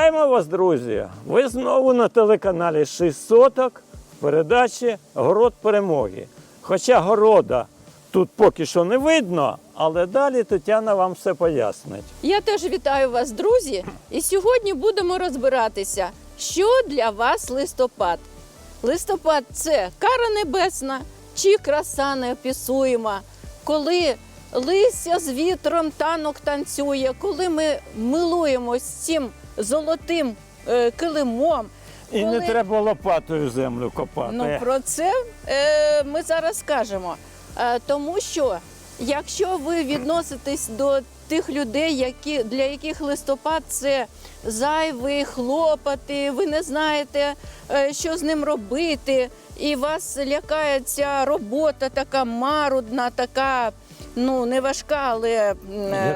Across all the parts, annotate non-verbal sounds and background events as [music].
Вітаємо вас, друзі! Ви знову на телеканалі 6 соток в передачі Город перемоги. Хоча города тут поки що не видно, але далі Тетяна вам все пояснить. Я теж вітаю вас, друзі. І сьогодні будемо розбиратися, що для вас листопад. Листопад це кара небесна чи краса неописуєма, коли листя з вітром танок танцює, коли ми милуємось цим золотим е, килимом. І Коли- не треба лопатою землю копати. Ну про це е, ми зараз скажемо. Е, тому що якщо ви відноситесь до тих людей, які, для яких листопад це зайві хлопоти, ви не знаєте, е, що з ним робити, і вас лякає ця робота така марудна, така. Ну, не важка, але е,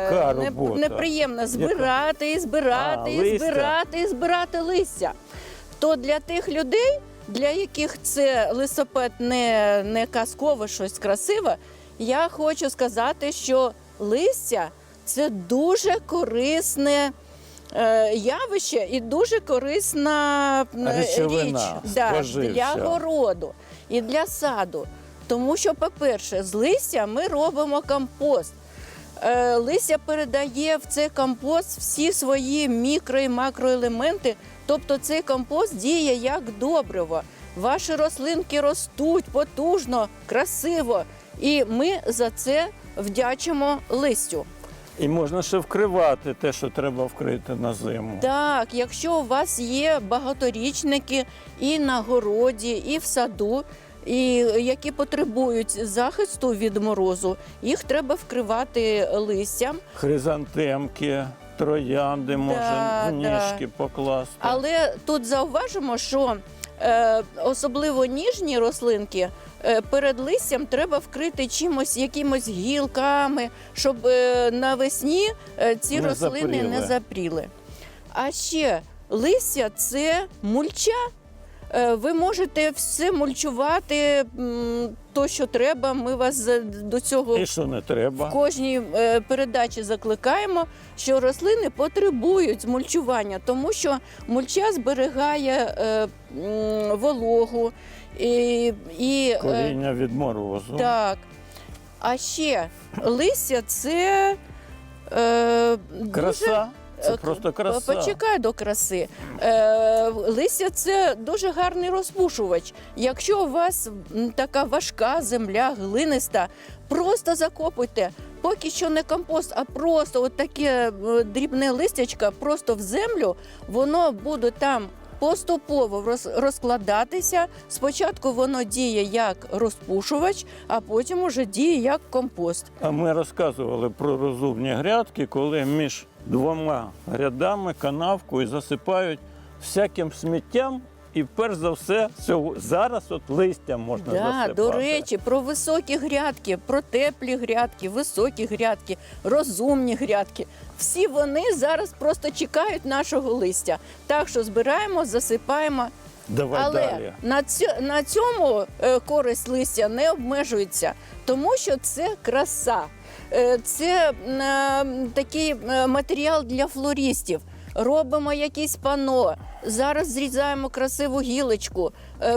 Яка не- робота? неприємна збирати, і збирати, А, і листя. збирати, і збирати листя. То для тих людей, для яких це листопад не, не казкове щось красиве, я хочу сказати, що листя це дуже корисне. е, Явище і дуже корисна е, Речовина, річ да, споживча. для городу і для саду. Тому що, по-перше, з листя ми робимо компост. Е, Листя передає в цей компост всі свої мікро і макроелементи. Тобто цей компост діє як добриво. Ваші рослинки ростуть потужно, красиво. І ми за це вдячимо листю. І можна ще вкривати те, що треба вкрити на зиму. Так, якщо у вас є багаторічники і на городі, і в саду, і які потребують захисту від морозу, їх треба вкривати листям. Хризантемки, троянди можна в ніжки покласти. Але тут зауважимо, що е, особливо ніжні рослинки е, перед листям треба вкрити чимось, якимось гілками, щоб е, навесні е, ці Не рослини не запріли. запріли. А ще листя це мульча. Е, Ви можете все мульчувати, то, що треба. Ми вас до цього І що не в треба? кожній е, передачі закликаємо, що рослини потребують змульчування, тому що мульча зберігає е, вологу і, і Коріння від морозу. так. А ще листя це е, дуже Краса. Це Е, просто По- краса. Почекай до краси. Е, листя це дуже гарний розпушувач. Якщо у вас така важка земля, глиниста, просто закопуйте. Поки що не компост, а просто от таке е, дрібне листячко, просто в землю, воно буде там. Поступово розкладатися. Спочатку воно діє як розпушувач, а потім уже діє як компост. А ми розказували про розумні грядки, коли між двома рядами канавкою засипають всяким сміттям. І перш за все, цього зараз от листям можна Да, засипати. до речі, про високі грядки, про теплі грядки, високі грядки, розумні грядки. Всі вони зараз просто чекають нашого листя. Так що збираємо, засипаємо. Давай Але далі. на, цю, на цьому е, користь листя не обмежується, тому що це краса. Е, Це е, такий е, матеріал для флористів. Робимо якісь пано. Зараз зрізаємо красиву гілочку,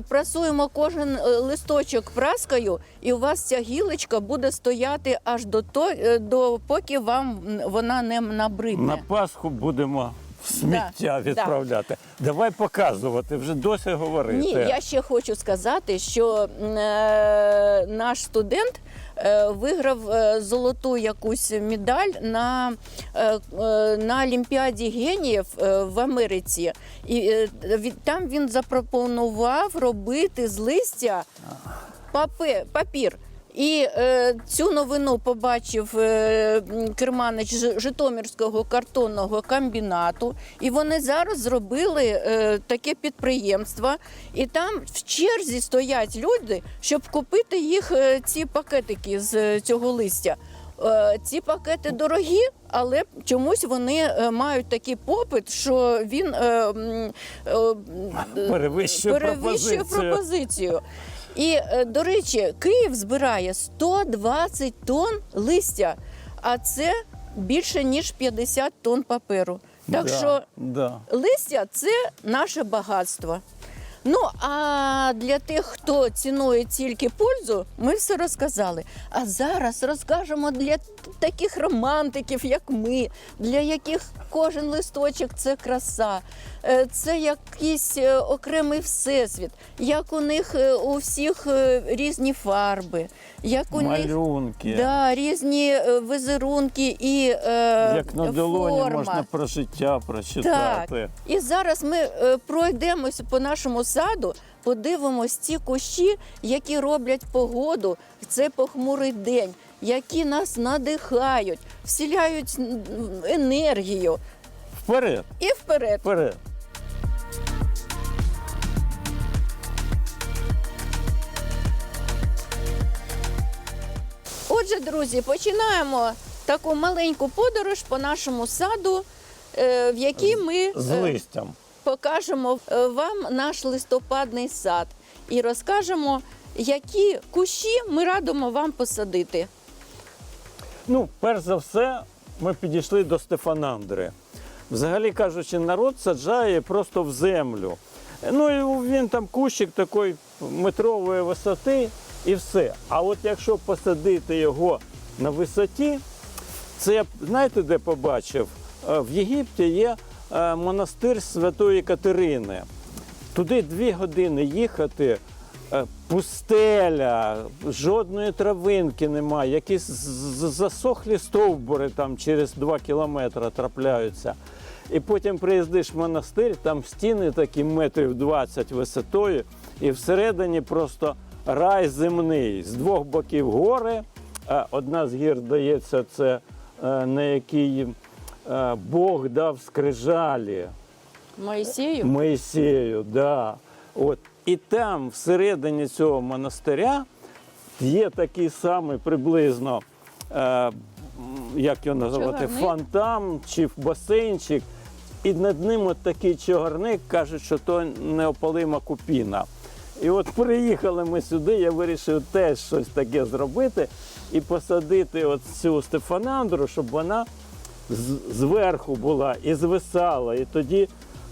прасуємо кожен листочок праскою, і у вас ця гілочка буде стояти аж до то, до поки вам вона не набридне. На Пасху будемо сміття да. відправляти. Давай показувати, вже досі говорити. Ні, я ще хочу сказати, що е, наш студент виграв е, золоту якусь медаль на, е, е, на Олімпіаді геніїв е, в Америці. І е, там він запропонував робити з листя папір. І е, цю новину побачив е, керманич Житомирського картонного комбінату. І вони зараз зробили е, таке підприємство. І там в черзі стоять люди, щоб купити їх е, ці пакетики з е, цього листя. Е, ці пакети дорогі, але чомусь вони е, мають такий попит, що він е, е, Перевищує перевищує пропозицію. І, е, до речі, Київ збирає 120 тонн листя, а це більше ніж 50 тонн паперу. Так да, що да. листя це наше багатство. Ну а для тих, хто цінує тільки пользу, ми все розказали. А зараз розкажемо для таких романтиків, як ми, для яких кожен листочок це краса, е, це якийсь е, окремий всесвіт, як у них е, у всіх різні фарби, як у них Малюнки. да, різні візерунки і е, Як на долоні форма. можна про життя прочитати. І зараз ми пройдемося по нашому саду, подивимось ті кущі, які роблять погоду в цей похмурий день, які нас надихають, вселяють енергію. Вперед, І вперед. вперед. Отже, друзі, починаємо таку маленьку подорож по нашому саду, е, в якій ми З е, листям. Покажемо е, вам наш листопадний сад і розкажемо, які кущі ми радимо вам посадити. Ну, перш за все, ми підійшли до Стефанандри. Взагалі кажучи, народ саджає просто в землю. Ну і він там кущик такої метрової висоти і все. А от якщо посадити його на висоті, це я знаєте, де побачив? Е, В Єгипті є е, монастир Святої Катерини. Туди дві години їхати, е, пустеля, жодної травинки немає, якісь засохлі стовбури там через два кілометри трапляються. І потім приїздиш в монастир, там стіни такі метрів 20 висотою, і всередині просто рай земний. З двох боків гори. Одна з гір, здається, це на якій Бог дав скрижалі. Моїсею. Моїсею, да. От. І там, всередині цього монастиря, є такий самий приблизно, е, як його називати, фонтан чи басейнчик. І над ним от такий чагарник, кажуть, що то неопалима купіна. І от приїхали ми сюди, я вирішив теж щось таке зробити і посадити от цю Стефанандру, щоб вона зверху була і звисала. І тоді,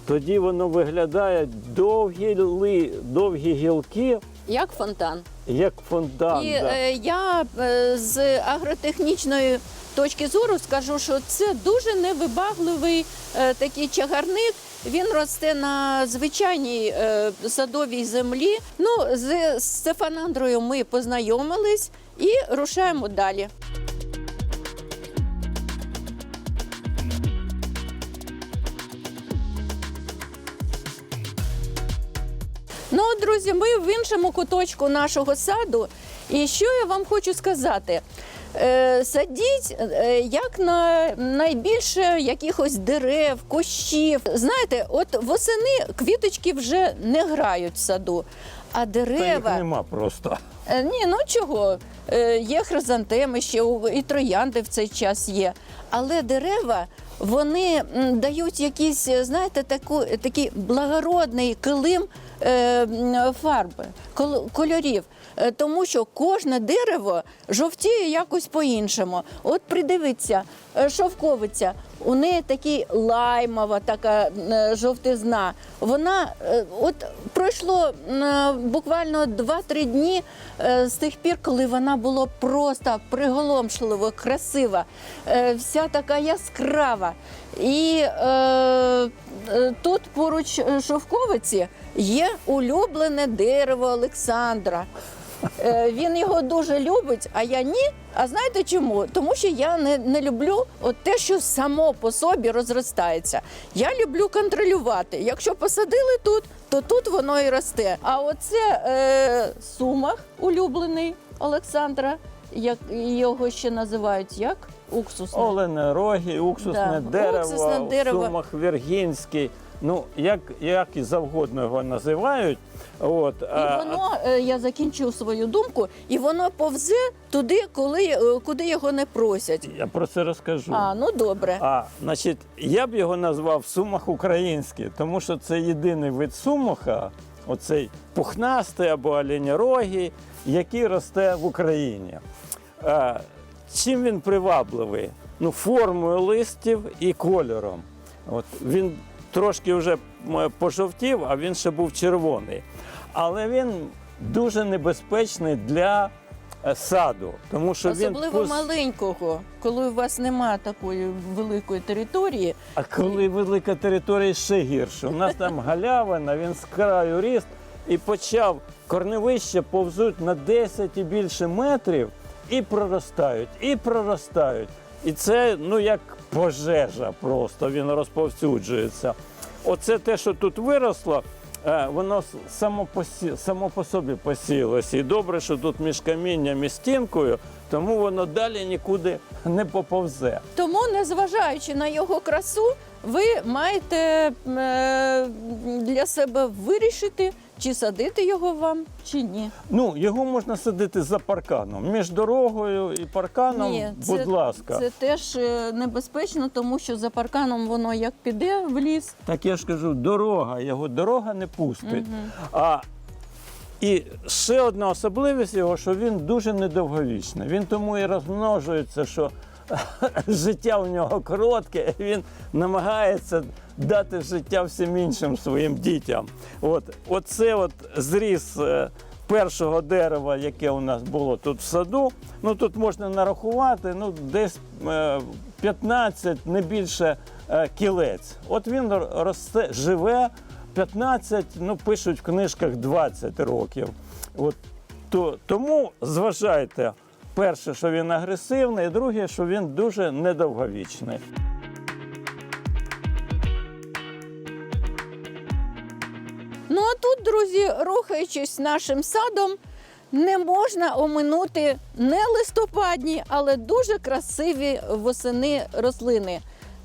тоді воно виглядає довгі, ли, довгі гілки, Як фонтан. як фонтан. І да. е, я е, з агротехнічної точки зору скажу, що це дуже невибагливий е, такий чагарник. Він росте на звичайній е, садовій землі. Ну, з Стефанандрою ми познайомились і рушаємо далі. Ну, друзі, ми в іншому куточку нашого саду. І що я вам хочу сказати? Е, садіть е, як на найбільше якихось дерев, кущів. Знаєте, от восени квіточки вже не грають в саду, а Та їх дерева. нема просто. Е, Ні, ну чого? Є хризантеми ще і троянди в цей час є. Але дерева вони дають якийсь, знаєте, таку, такий благородний килим фарби, кольорів. Е, Тому що кожне дерево жовтіє якось по-іншому. От придивіться, е, шовковиця, у неї такий лаймова така е, жовтизна. Вона е, от пройшло е, буквально 2-3 дні е, з тих пір, коли вона була просто приголомшливо красива, е, вся така яскрава. І е, тут поруч шовковиці є улюблене дерево Олександра. Е, Він його дуже любить, а я ні. А знаєте чому? Тому що я не, не люблю от те, що само по собі розростається. Я люблю контролювати. Якщо посадили тут, то тут воно і росте. А оце е, сумах улюблений Олександра, як його ще називають як? Уксусний. Оленерогі, уксусне Да, дерево, уксусне дерево. в сумах Вергінський. Ну, як, як і завгодно його називають. От, І воно, е, я закінчу свою думку, і воно повзе туди, коли, е, куди його не просять. я про це розкажу. А, ну добре. А, значить, я б його назвав сумах український, тому що це єдиний вид сумаха, оцей пухнастий або оленярогий, який росте в Україні. Чим він привабливий? Ну, формою листів і кольором. От він трошки вже пожовтів, а він ще був червоний. Але він дуже небезпечний для е, саду, тому що Особливо він маленького, коли у вас немає такої великої території. А коли велика територія ще гірше. У нас там галявина, він з краю ріс і почав корневище повзуть на 10 і більше метрів і проростають, і проростають. І це ну як пожежа просто, він розповсюджується. Оце те, що тут виросло, е, воно само по, само по собі посіялося. І добре, що тут між камінням і стінкою, тому воно далі нікуди не поповзе. Тому, незважаючи на його красу, ви маєте е, для себе вирішити, чи садити його вам, чи ні. Ну, його можна садити за парканом. Між дорогою і парканом, Ні, будь ласка. Це теж е, небезпечно, тому що за парканом воно як піде в ліс. Так я ж кажу, дорога, його дорога не пустить. А і ще одна особливість його, що він дуже недовговічний. Він тому і розмножується, що [laughs] життя у нього коротке, він намагається дати життя всім іншим своїм дітям. От, оце от зріс е, першого дерева, яке у нас було тут в саду. Ну тут можна нарахувати, ну десь е, 15, не більше е, кілець. От він росте, живе 15, ну пишуть в книжках 20 років. От то, тому зважайте, перше, що він агресивний, друге, що він дуже недовговічний. Ну а тут, друзі, рухаючись нашим садом, не можна оминути не листопадні, але дуже красиві восени рослини.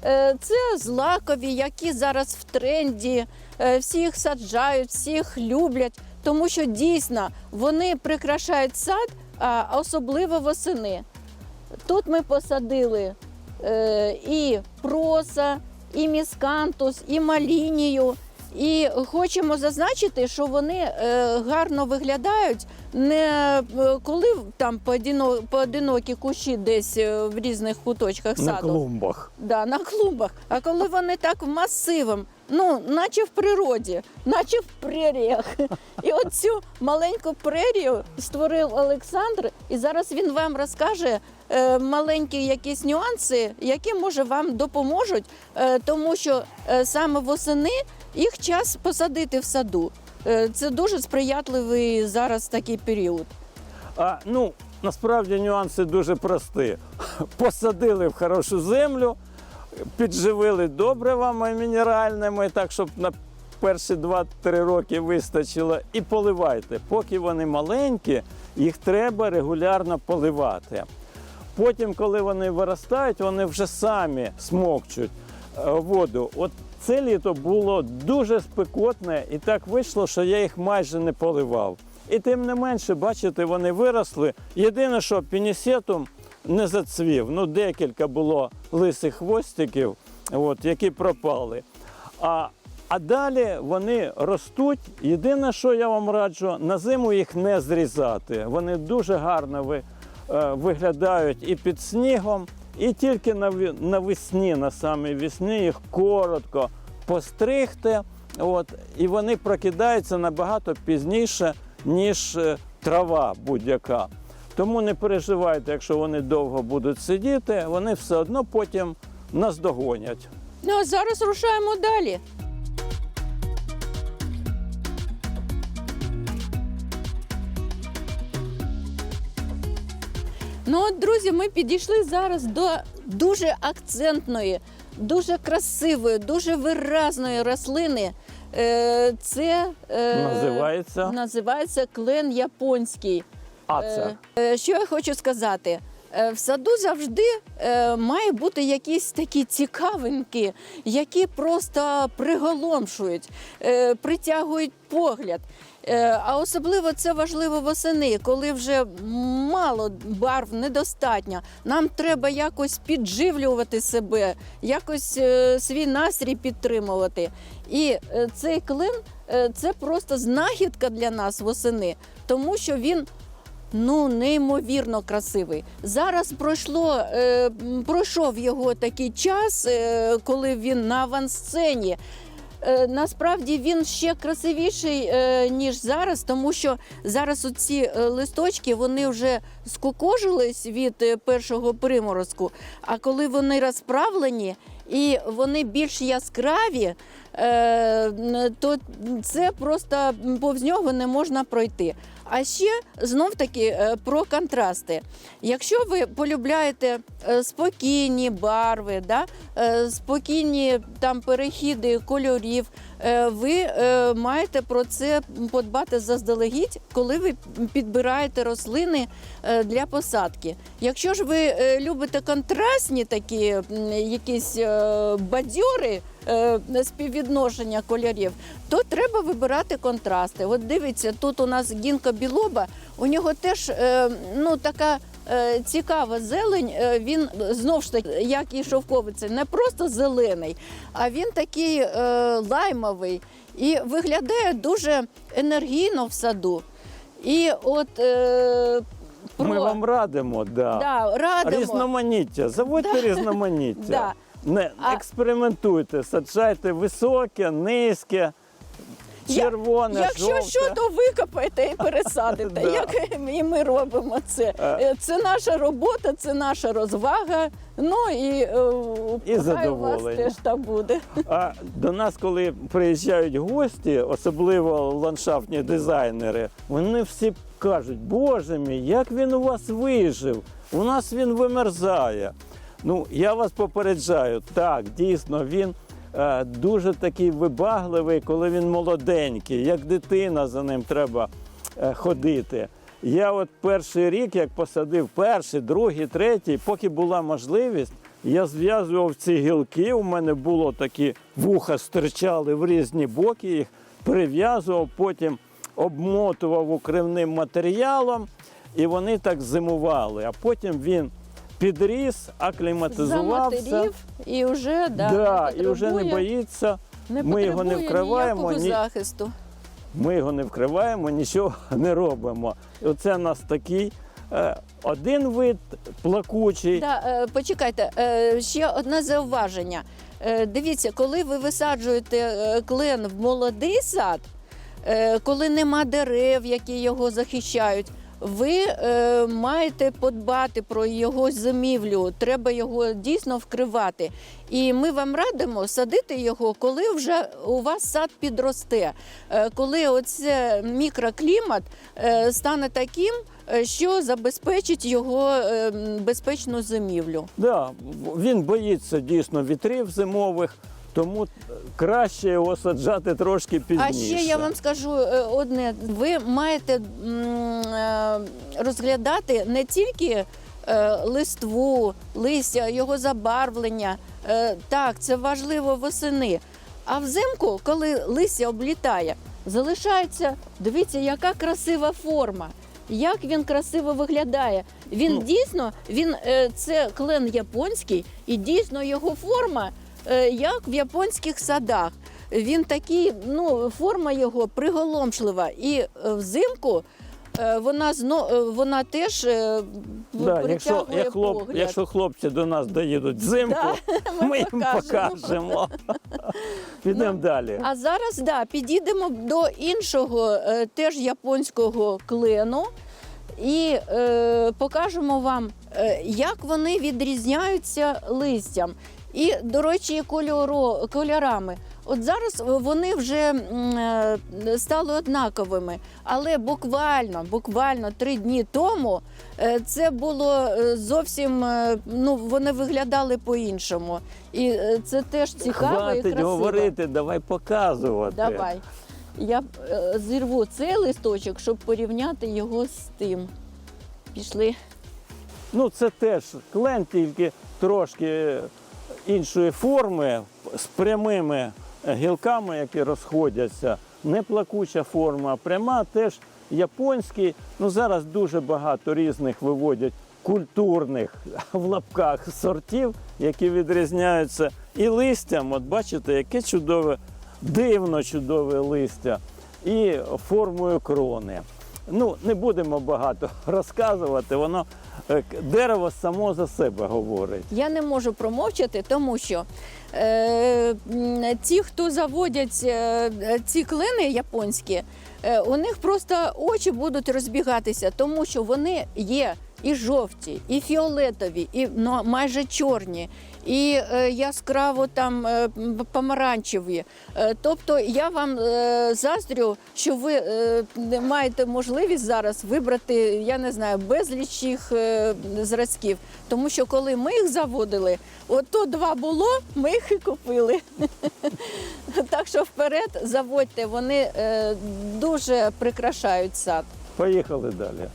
Е, Це злакові, які зараз в тренді, е, всі їх саджають, всі їх люблять, тому що дійсно вони прикрашають сад, особливо восени. Тут ми посадили е, і проса, і міскантус, і малінію. І хочемо зазначити, що вони е, гарно виглядають не е, коли там поодинокі кущі десь в різних куточках На клумбах. Да, на клумбах. А коли вони так масивом, ну, наче в природі, наче в преріях. І от цю маленьку прерію створив Олександр, і зараз він вам розкаже е, маленькі якісь нюанси, які може вам допоможуть, е, тому що е, саме восени їх час посадити в саду. Це дуже сприятливий зараз такий період. А ну насправді нюанси дуже прості. [laughs] Посадили в хорошу землю, підживили добривами мінеральними, так щоб на перші 2-3 роки вистачило, і поливайте. Поки вони маленькі, їх треба регулярно поливати. Потім, коли вони виростають, вони вже самі смокчуть е, воду. От це літо було дуже спекотне, і так вийшло, що я їх майже не поливав. І тим не менше, бачите, вони виросли. Єдине, що пінісетум не зацвів. Ну, декілька було лисих хвостиків, от, які пропали. А, а далі вони ростуть. Єдине, що я вам раджу, на зиму їх не зрізати. Вони дуже гарно ви, е, виглядають і під снігом, і тільки навесні, на самій весні їх коротко постригти. От, і вони прокидаються набагато пізніше, ніж е, трава будь-яка. Тому не переживайте, якщо вони довго будуть сидіти, вони все одно потім наздогонять. Ну а зараз рушаємо далі. Ну, от, друзі, ми підійшли зараз до дуже акцентної, дуже красивої, дуже виразної рослини. Е, Це е, Називається називається клен японський. Е, е, Що я хочу сказати? Е, В саду завжди е, має бути якісь такі цікавинки, які просто приголомшують, е, притягують погляд. Е, А особливо це важливо восени, коли вже мало барв, недостатньо. Нам треба якось підживлювати себе, якось е, свій настрій підтримувати. І е, цей клин е, це просто знахідка для нас восени, тому що він ну неймовірно красивий. Зараз пройшло, е, пройшов його такий час, е, коли він на авансцені. Е, Насправді він ще красивіший е, ніж зараз, тому що зараз оці е, листочки вони вже скукожились від першого приморозку. А коли вони розправлені і вони більш яскраві, то це просто повз нього не можна пройти. А ще знов таки е, про контрасти. Якщо ви полюбляєте е, спокійні барви, да, е, спокійні там перехіди кольорів, ви маєте про це подбати заздалегідь, коли ви підбираєте рослини для посадки. Якщо ж ви любите контрастні такі якісь бадьори, співвідношення кольорів, то треба вибирати контрасти. От дивіться, тут у нас гінка білоба, у нього теж е, ну, така. е, Цікава зелень, е, він знов ж таки, як і шовковиця, не просто зелений, а він такий е, лаймовий і виглядає дуже енергійно в саду. І от е, про Ми вам радимо, да. да, радимо. різноманіття. Заводьте різноманіття. [laughs] Да. Не А- експериментуйте, саджайте високе, низьке, Я- червоне, Якщо жовте. що, то викопайте і пересадите. [laughs] Да. Як і ми робимо це. Е, Це наша робота, це наша розвага. Ну і, е, І хай у вас задоволення. теж так буде. А до нас, коли приїжджають гості, особливо ландшафтні дизайнери, вони всі кажуть, боже мій, як він у вас вижив? У нас він вимерзає. Ну, я вас попереджаю, так, дійсно, він е, дуже такий вибагливий, коли він молоденький, як дитина за ним треба е, ходити. Я от перший рік, як посадив перший, другий, третій, поки була можливість, я зв'язував ці гілки. У мене було такі вуха стирчали в різні боки, їх прив'язував, потім обмотував укривним матеріалом, і вони так зимували. А потім він підріс, акліматизувався. І вже да, Да, не і вже не боїться. не ми його не вкриваємо, ні- захисту. Ми його не вкриваємо, нічого [laughs] не робимо. І оце у нас такий е, один вид плакучий. Да, е, почекайте, е, ще одне зауваження. Дивіться, коли ви висаджуєте клен в молодий сад, коли нема дерев, які його захищають, ви е, маєте подбати про його зимівлю. Треба його дійсно вкривати. І ми вам радимо садити його, коли вже у вас сад підросте, Е, коли оце мікроклімат е, стане таким, е, що забезпечить його е, безпечну зимівлю. Да, він боїться дійсно вітрів зимових, тому краще його саджати трошки пізніше. А ще я вам скажу е, одне: ви маєте е, розглядати не тільки е, листву, листя, його забарвлення. Так, це важливо восени. А взимку, коли листя облітає, залишається, дивіться, яка красива форма. Як він красиво виглядає. Він Ну. дійсно, він це клен японський, і дійсно його форма, як в японських садах. Він такий, ну, форма його приголомшлива. І е, взимку е, вона зно, е, вона теж е, Да, якщо, як хлоп, погляд. якщо хлопці до нас доїдуть взимку, [laughs] ми ми їм покажемо. [laughs] Підемо далі. А зараз да, підійдемо до іншого е, теж японського клену і е, покажемо вам, е, як вони відрізняються листям. І, до речі, кольоро, кольорами. От зараз вони вже е, стали однаковими, але буквально, буквально три дні тому е, це було е, зовсім е, ну вони виглядали по-іншому. І е, це теж цікаво і Хватить красиво. говорити, давай показувати. Давай. Я е, зірву цей листочок, щоб порівняти його з тим. Пішли. Ну, це теж клен, тільки трошки іншої форми, з прямими гілками, які розходяться. Не плакуча форма, а пряма, теж японський. Ну, зараз дуже багато різних виводять культурних [laughs] в лапках сортів, які відрізняються і листям. От бачите, яке чудове, дивно чудове листя, і формою крони. Ну не будемо багато [laughs] розказувати, воно е, дерево само за себе говорить. Я не можу промовчати, тому що е, ті, хто заводять е, ці клини японські, е, у них просто очі будуть розбігатися, тому що вони є і жовті, і фіолетові, і ну, майже чорні, і е, яскраво там е, помаранчеві. Е, тобто я вам е, заздрю, що ви е, маєте можливість зараз вибрати, я не знаю, безліч їх е, зразків. Тому що коли ми їх заводили, ото два було, ми їх і купили. [laughs] Так що вперед заводьте, вони е, дуже прикрашають сад. Поїхали далі.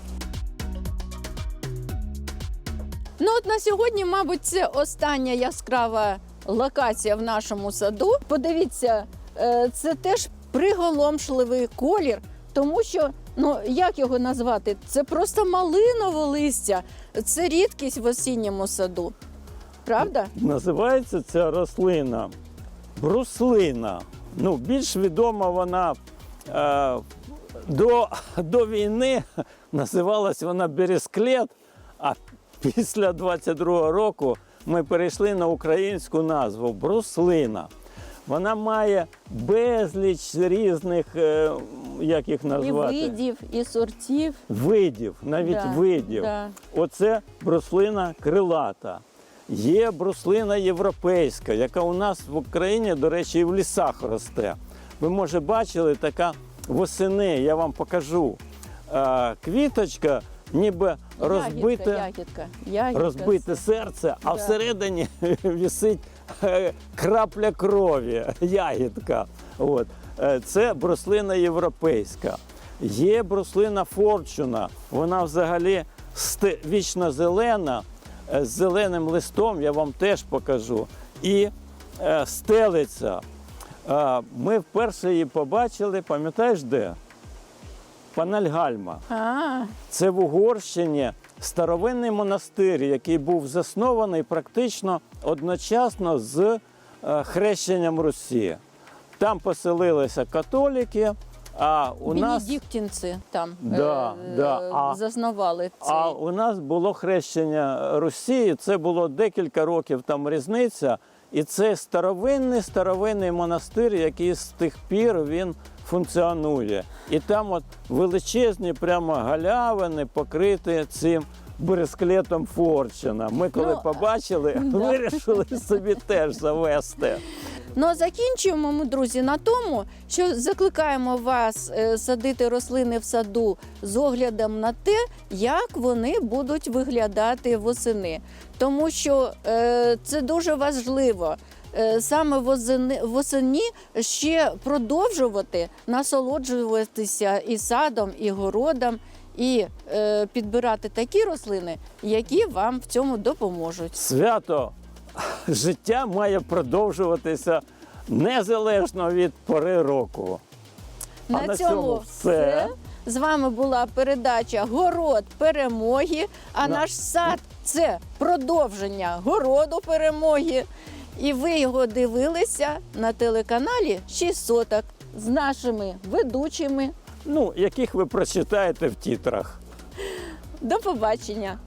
Ну от на сьогодні, мабуть, це остання яскрава локація в нашому саду. Подивіться, е, це теж приголомшливий колір, тому що ну як його назвати? Це просто малинове листя. Це рідкість в осінньому саду. Правда? Називається ця рослина бруслина. Ну, більш відома вона е, до, до війни називалась вона бересклет, а після 22-го року ми перейшли на українську назву бруслина. Вона має безліч різних, е, як їх І назвати, видів, і сортів. видів, навіть Да, видів. да. Оце бруслина крилата. Є бруслина європейська, яка у нас в Україні, до речі, і в лісах росте. Ви, може, бачили така восени, я вам покажу. Е, квіточка, ніби розбите, Ягідка, ягідка, розбите серце, а Да. всередині [laughs] вісить е, крапля крові, [laughs] ягідка. От. Е, Це бруслина європейська. Є бруслина форчуна, вона взагалі вічно зелена, е, з зеленим листом, я вам теж покажу. І стелиця. Ми вперше її побачили, пам'ятаєш де? Панельгальма. А, Це в Угорщині старовинний монастир, який був заснований практично одночасно з е, хрещенням Русі. Там поселилися католіки, а у нас, там Да, е, да, а- заснували цей. а у нас було хрещення Русі. Це було декілька років там різниця. І це старовинний старовинний монастир, який з тих пір він функціонує. І там от величезні прямо галявини покриті цим бересклетом Форчина. Ми коли Ну, побачили, [laughs] да. вирішили собі теж завести. Ну а закінчуємо ми, друзі, на тому, що закликаємо вас е, садити рослини в саду з оглядом на те, як вони будуть виглядати восени. Тому що е, це дуже важливо. Е, Саме восени, ще продовжувати насолоджуватися і садом, і городом, і е, підбирати такі рослини, які вам в цьому допоможуть. Свято життя має продовжуватися незалежно від пори року. А На, на цьому цьому все. все. З вами була передача Город перемоги. А На- наш сад це продовження городу перемоги. І ви його дивилися на телеканалі «Шість соток з нашими ведучими. Ну, яких ви прочитаєте в тітрах. До побачення!